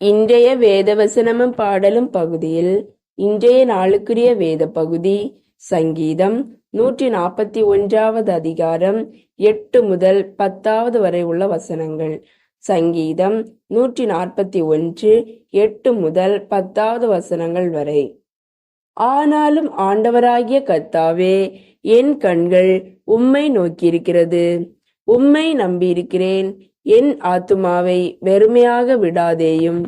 இன்றைய வேதவசனமும் பாடலும் பகுதியில் இன்றைய நாளுக்குரிய வேத பகுதி சங்கீதம் நூற்றி நாற்பத்தி ஒன்றாவது அதிகாரம் எட்டு முதல் பத்தாவது வரை உள்ள வசனங்கள். சங்கீதம் நூற்றி நாற்பத்தி ஒன்று எட்டு முதல் பத்தாவது வசனங்கள் வரை. ஆனாலும் ஆண்டவராகிய கர்த்தாவே என் கண்கள் உம்மை நோக்கியிருக்கிறது. உம்மை நம்பியிருக்கிறேன். என் ஆத்துமாவை வெறுமையாக விடாதேயும்.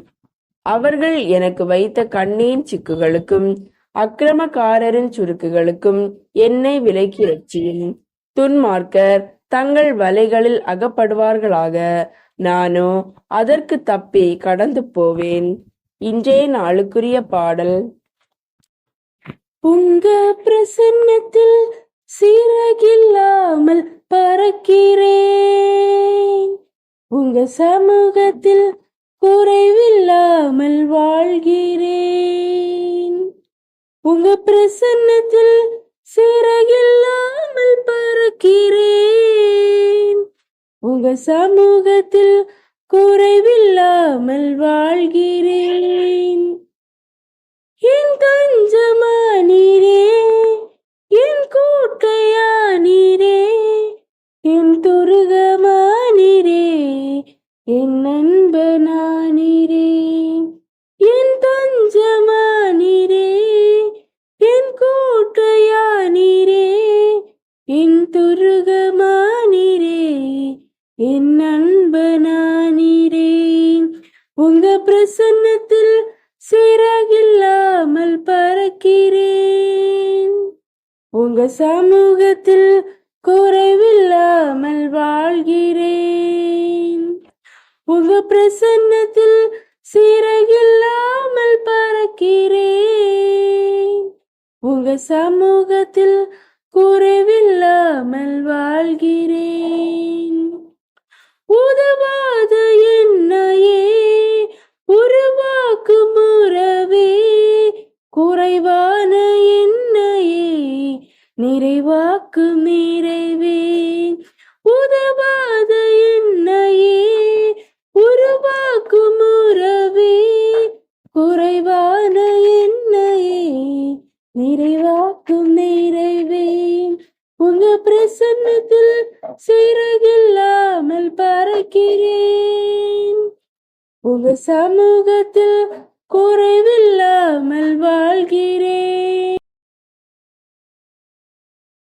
அவர்கள் எனக்கு வைத்த கண்ணீர் சிக்குகளுக்கும் அக்கிரமக்காரரின் சுருக்குகளுக்கும் என்னை விலக்கி ரட்சியும். துன்மார்க்கர் தங்கள் வலைகளில் அகப்படுவார்களாக நானோ அதற்கு தப்பி கடந்து போவேன். இன்றைய நாளுக்குரிய பாடல். உங்க பிரசன்னத்தில் சீரகில்லாமல் பறக்கி உங்க சமூகத்தில் குறைவில்லாமல் வாழ்கிறேன். உங்க பிரசன்னத்தில் சிறகில்லாமல் பறக்கிறேன். உங்க சமூகத்தில் குறைவில்லாமல் வாழ்கிறேன். என் கஞ்சமானீரே தஞ்சமா நீரே என் கூட்டையா நீரே என் துருகமா நீரே என் நண்பனா நீரே உங்க பிரசன்னத்தில் சிறகில்லாமல் பறக்கிறேன். உங்க சமூகத்தில் குறைவில்லாமல் வாழ்கிறேன். உங்க பிரசன்னத்தில் சிறகில்லாமல் பறக்கிறேன். உங்க சமூகத்தில் குறைவில்லாமல் வாழ்கிறேன். உதவாத என்னையே உருவாக்கும் உறவே குறைவான என்னையே நிறைவாக்குமே உங்க பிரசன்னத்தில் சீரகில்லாமல் பறக்கிறேன். உங்க சமூகத்தில் குறைவில்லாமல் வாழ்கிறேன்